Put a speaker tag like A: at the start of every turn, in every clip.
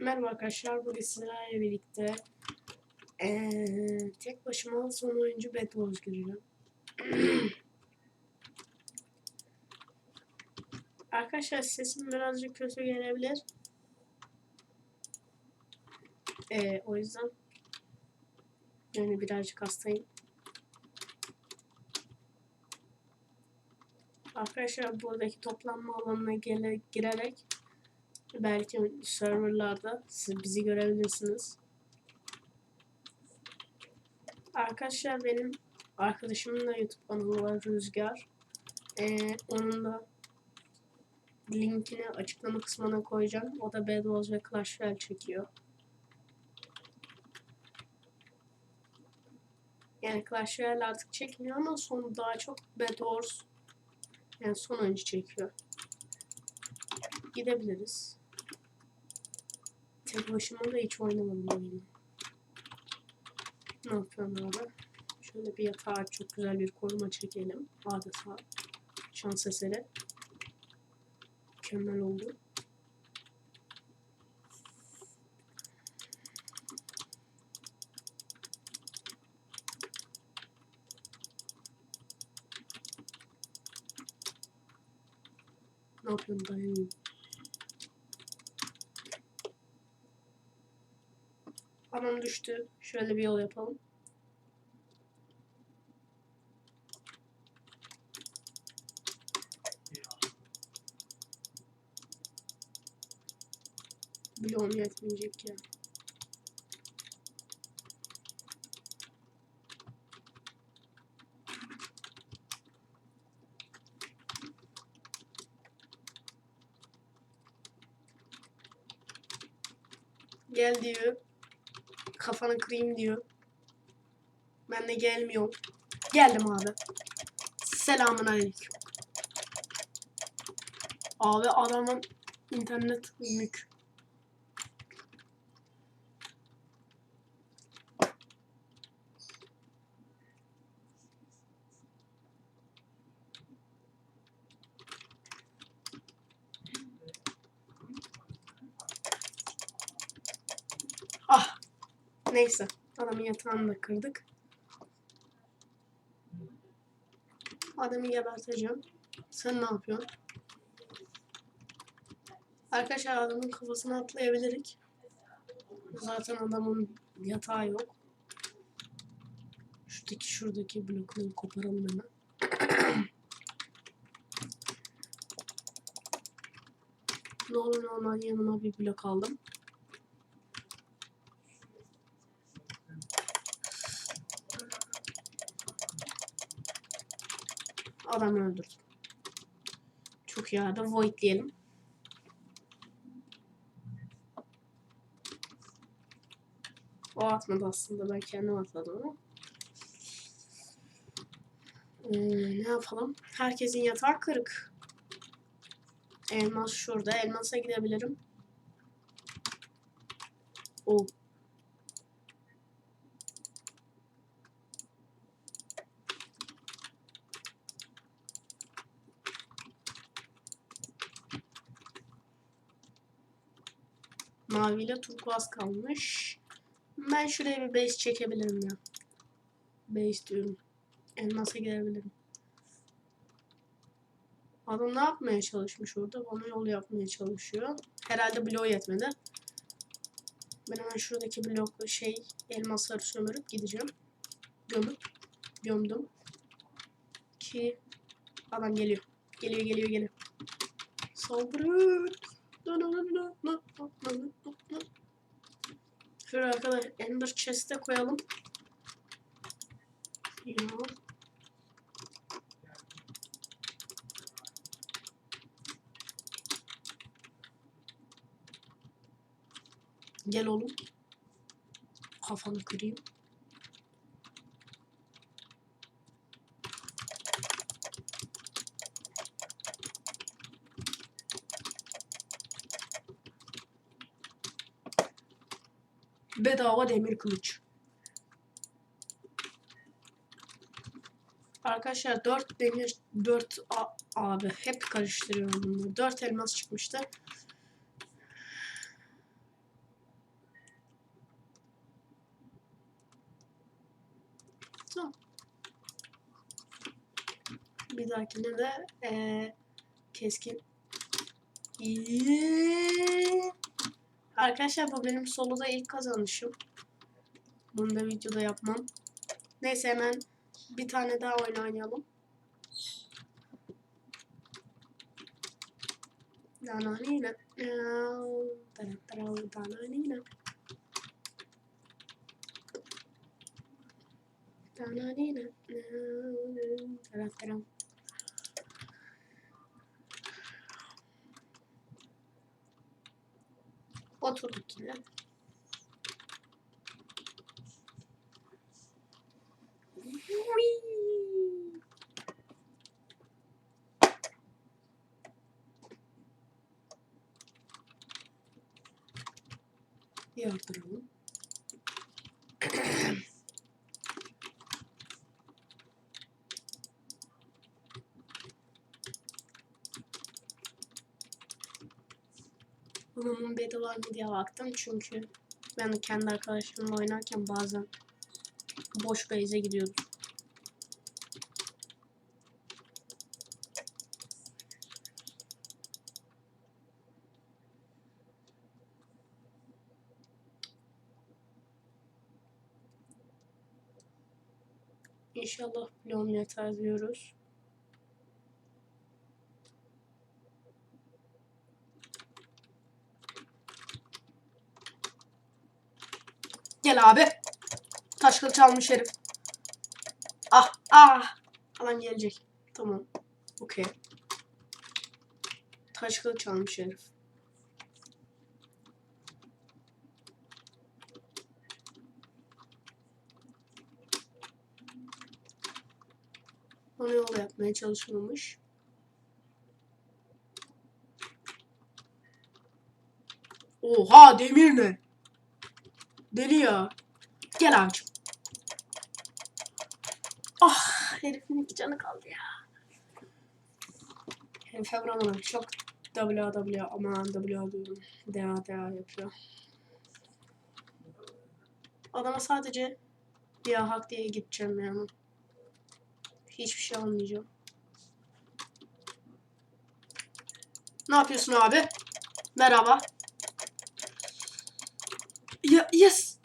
A: Merhaba arkadaşlar, bugün sizlerle birlikte eee, tek başıma son oyuncu Bad Wars gireceğim. arkadaşlar sesim birazcık kötü gelebilir. Eee, o yüzden yani birazcık hastayım. Arkadaşlar buradaki toplanma alanına gele, girerek belki serverlarda siz bizi görebilirsiniz. Arkadaşlar benim arkadaşımın da YouTube kanalı var Rüzgar. Ee, onun da linkini açıklama kısmına koyacağım. O da Bad Wars ve Clash Royale çekiyor. Yani Clash Royale artık çekmiyor ama son daha çok Bad Wars yani son oyuncu çekiyor. Gidebiliriz. Tek başıma da hiç oynamadım oyunu. Ne yapıyorum abi? Şöyle bir yatağa çok güzel bir koruma çekelim. Adeta şans eseri. Mükemmel oldu. Ne yapıyorum dayanayım. Düştü. Şöyle bir yol yapalım. Bloğum yetmeyecek ya. Gel diyor. Kafanı kırayım diyor. Ben de gelmiyorum. Geldim abi. Selamun aleyküm. Abi adamın internet mük. Ah. Neyse. Adamın yatağını da kırdık. Adamı geberteceğim. Sen ne yapıyorsun? Arkadaşlar adamın kafasına atlayabilirik. Zaten adamın yatağı yok. Şuradaki şuradaki blokları koparalım hemen. ne olur ne olmaz yanıma bir blok aldım. Adamı öldürdüm. Çok iyi abi. Void diyelim. O atmadı aslında. Ben kendim atladım ama. Ee, ne yapalım? Herkesin yatağı kırık. Elmas şurada. Elmas'a gidebilirim. O. Maviyle turkuaz kalmış. Ben şuraya bir base çekebilirim ya. Base diyorum. Elmas'a gidebilirim. Adam ne yapmaya çalışmış orada? Bana yol yapmaya çalışıyor. Herhalde bloğu yetmedi. Ben hemen şuradaki blokla şey elmasları sömürüp gideceğim. Gömüp gömdüm. Ki adam geliyor. Geliyor geliyor geliyor. Saldırın. Şöyle arkadaş Ender Chest'e koyalım. Ya. Gel oğlum. Kafanı kırayım. Bedava demir kılıç. Arkadaşlar 4 demir 4 abi hep karıştırıyorum bunları. 4 elmas çıkmıştı. Tamam. Bir dahakine de ee, keskin. Eee. Arkadaşlar bu benim soloda ilk kazanışım. Bunu da videoda yapmam. Neyse hemen bir tane daha oyun oynayalım. Dananina. Dananina. Dananina. Dananina. Oturduk yine. Whee! Bunun bedi var diye baktım çünkü ben kendi arkadaşlarımla oynarken bazen boş base'e gidiyordum. İnşallah bloğum yeter diyoruz. Gel abi. Taş kılıç almış herif. Ah ah. Alan gelecek. Tamam. Okey. Taş kılıç almış herif. Onu yol yapmaya çalışmamış. Oha demir ne? Deli ya. Gel abicim. Ah herifin iki canı kaldı ya. Herif Evran'a çok WW aman W diyorum. DA DA yapıyor. Adama sadece ya hak diye gideceğim yani. Hiçbir şey almayacağım. Ne yapıyorsun abi? Merhaba. Ya, yes.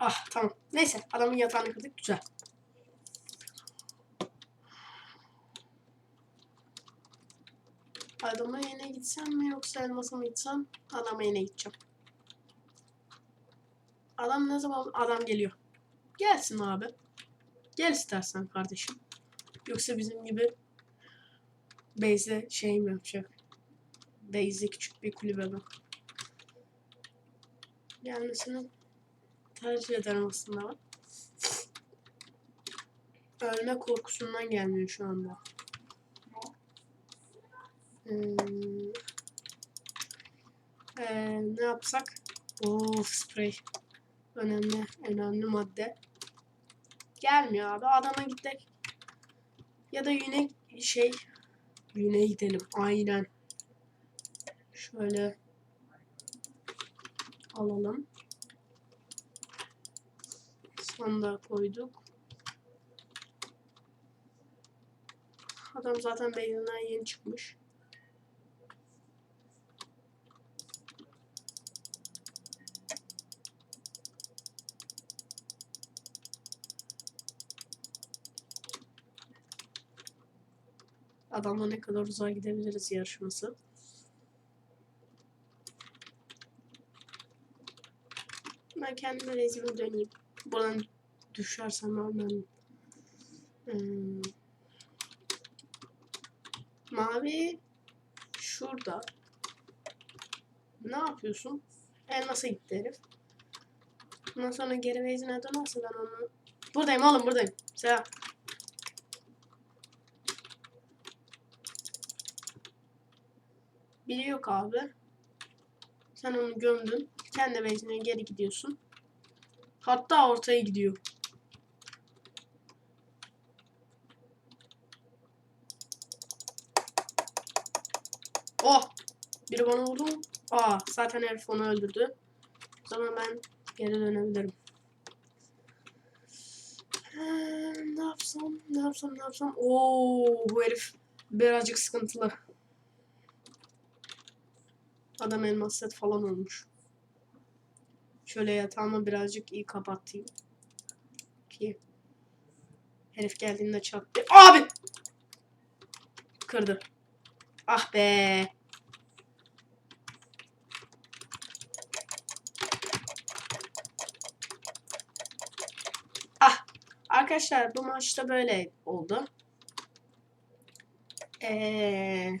A: Ah tamam. Neyse adamın yatağını kırdık güzel. Adama yine gitsem mi yoksa elmasa mı gitsem? Adama yine gideceğim. Adam ne zaman adam geliyor? Gelsin abi. Gel istersen kardeşim. Yoksa bizim gibi Beyze şey mi yapacak? Beyze küçük bir kulübe mi? Gelmesini tercih ederim aslında. Ölme korkusundan gelmiyor şu anda. Hmm. Ee, ne yapsak? Of sprey. Önemli, önemli madde. Gelmiyor abi. Adama gittik. Ya da yine şey yine gidelim. Aynen. Şöyle alalım. Sandığa koyduk. Adam zaten beyinden yeni çıkmış. Adamla ne kadar uzağa gidebiliriz yarışması. Ben kendime rezime döneyim. Buradan düşersem ölmem. Hmm. Mavi şurada. Ne yapıyorsun? Elmas'a gitti herif. Ondan sonra geri base'ine dönerse ben onu... Buradayım oğlum buradayım. Selam. Biri yok abi. Sen onu gömdün. Kendi base'ine geri gidiyorsun. Hatta ortaya gidiyor. Oh! Biri bana vurdu. Aa zaten herif onu öldürdü. O zaman ben geri dönebilirim. Ee, ne yapsam, ne yapsam, ne yapsam. Oo, bu herif birazcık sıkıntılı. Adam elmas set falan olmuş. Şöyle yatağımı birazcık iyi kapatayım. Ki herif geldiğinde çaktı. Abi! Kırdı. Ah be. Ah. Arkadaşlar bu maçta böyle oldu. Ee,